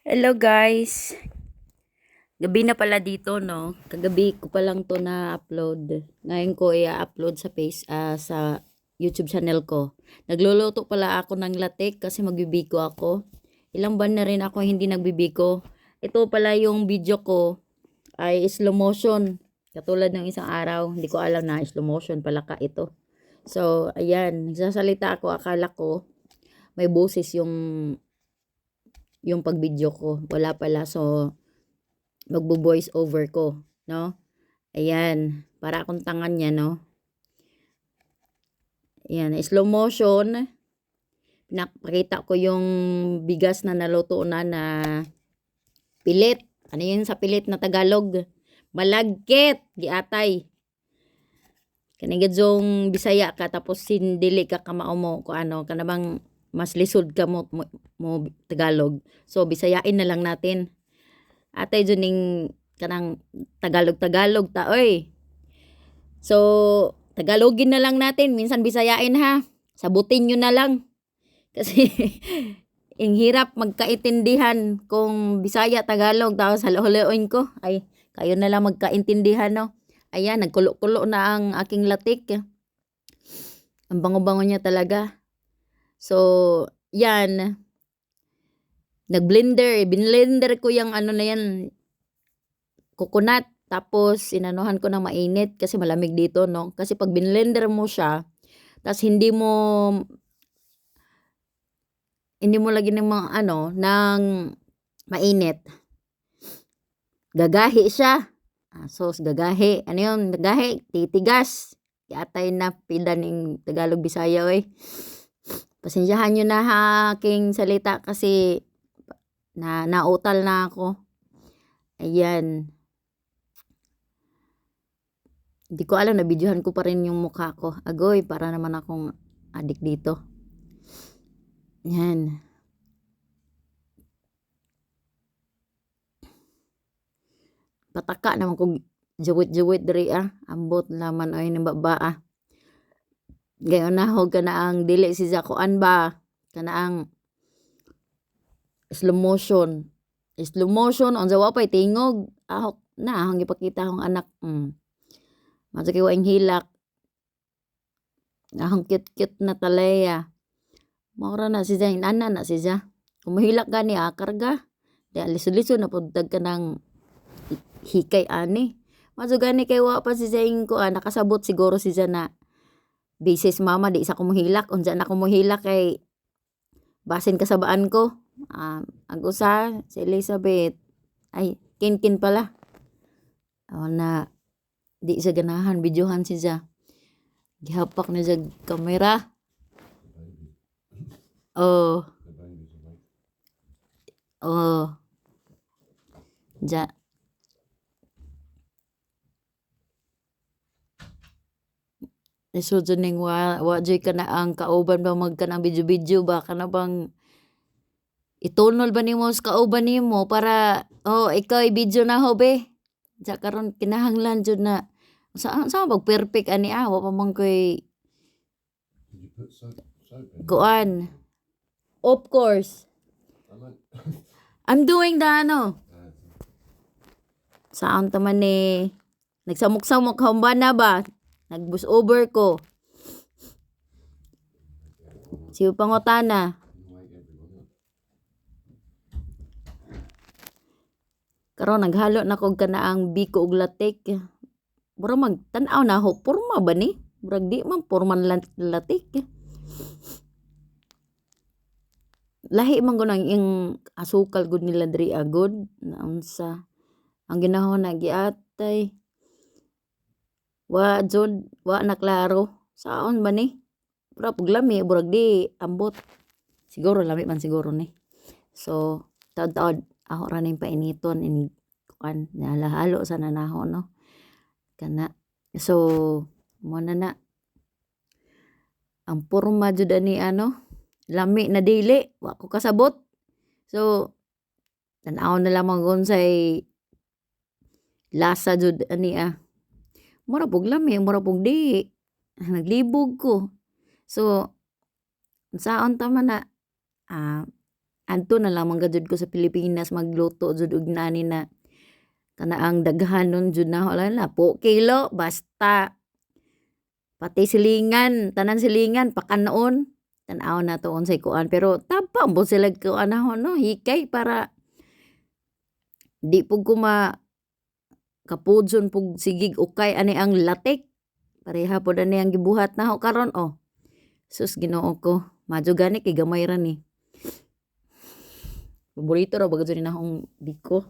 Hello guys. Gabi na pala dito no. Kagabi ko pa lang to na upload. Ngayon ko i-upload sa face ah, sa YouTube channel ko. Nagluluto pala ako ng latik kasi magbibiko ako. Ilang buwan na rin ako hindi nagbibiko. Ito pala yung video ko ay slow motion. Katulad ng isang araw, hindi ko alam na slow motion pala ka ito. So, ayan, nagsasalita ako, akala ko may boses yung yung pag-video ko. Wala pala. So, magbo-voice over ko. No? Ayan. Para akong tangan niya, no? Ayan. Slow motion. Pinakita ko yung bigas na naluto na na pilit. Ano yun sa pilit na Tagalog? Malagkit. Giatay. Kanigad yung bisaya ka tapos sindili ka kamao mo kung ano kanabang mas lisod ka mo, mo, mo Tagalog. So, bisayain na lang natin. Atay juning kanang Tagalog-Tagalog ta, oy. So, Tagalogin na lang natin. Minsan bisayain ha. Sabutin nyo na lang. Kasi, ang hirap magkaintindihan kung Bisaya, Tagalog, tapos halohaloin ko. Ay, kayo na lang magkaintindihan, no? Ayan, nagkulo-kulo na ang aking latik. Ang bango-bango niya talaga. So, yan. Nag-blender. Binlender ko yung ano na yan. Coconut. Tapos, inanuhan ko ng mainit kasi malamig dito, no? Kasi pag binlender mo siya, tapos hindi mo hindi mo lagyan ng mga ano, ng mainit. Gagahi siya. Ah, so, gagahi. Ano yun? Gagahi. Titigas. Yatay na pida ng Tagalog Bisaya, eh. Pasensyahan nyo na ha, aking salita kasi na nautal na ako. Ayan. Hindi ko alam, nabidyohan ko pa rin yung mukha ko. Agoy, para naman akong adik dito. Yan. Pataka naman kong jawit-jawit diri ah. Ambot laman ay ng baba ah. Gayon na ho ka na ang dili si Zakuan ba? Kana ang slow motion. Slow motion on wa pay tingog. Ahok na ang ipakita akong anak. Mm. Masa kay hilak. Ahong cute-cute na talaya. Maura na si Zain ana na si Za. Kung mahilak gani ah, karga. Di aliso-liso na pudtag ka ng hikay ani. Maso gani kay wa pa si Zain ko ah, nakasabot siguro si Za na bisis mama di isa ko mohilak unsa na ko mohilak kay basin kasabaan ko. Um, ang usa si Elizabeth. Ay kin-kin pala. O na di sa ganahan videohan si Za gihapak na sa kamera. Oh. Oh. Ja Isod ning wa wa joy ka na ang kauban ba magka ng video-video ba kana bang itunol ba nimo sa kauban nimo para oh ikaw video na ho be. Sa karon kinahanglan jud na sa sa bag perfect ani ah wa pa man koy kuan. Of course. I'm doing the ano. Saan taman ni nagsamok-samok hamba na ba? Nagbus over ko. Si up. karon naghalo na kog kanaang biko ug latik. Mura magtan-aw na ho, porma ba ni? Murag di man porman lat- latik. Lahi man ko nang ing asukal gud nila diri agod na unsa. Ang ginahon na giatay. Wa jud, wa na klaro. Saon ba ni? Pura pug lami, burag di ambot. Siguro lami man siguro ni. So, taod-taod ako ra ning painiton ini kuan nalahalo sa nanaho no kana so mo na na ang porma jud ani ano lami na dili wa ko kasabot so tan-aw na lamang unsay lasa jud ani ah mura pug lami mura di. Naglibog ko. So unsaon ta man na ah Anto na lang mga jud ko sa Pilipinas magluto jud og nani na kanaang daghan nun jud na. Wala na po kilo basta. Pati silingan tanan silingan pakanoon tan-aw na to unsay kuan. Pero tapang po sila kuan no? Hikay para di pug ko kapudson pug sigig ukay ani ang latik. Pareha po ani ang gibuhat na ho karon oh. Sus Ginoo ko madyo gani kay gamay ra ni. Paborito ra bagad ni na akong biko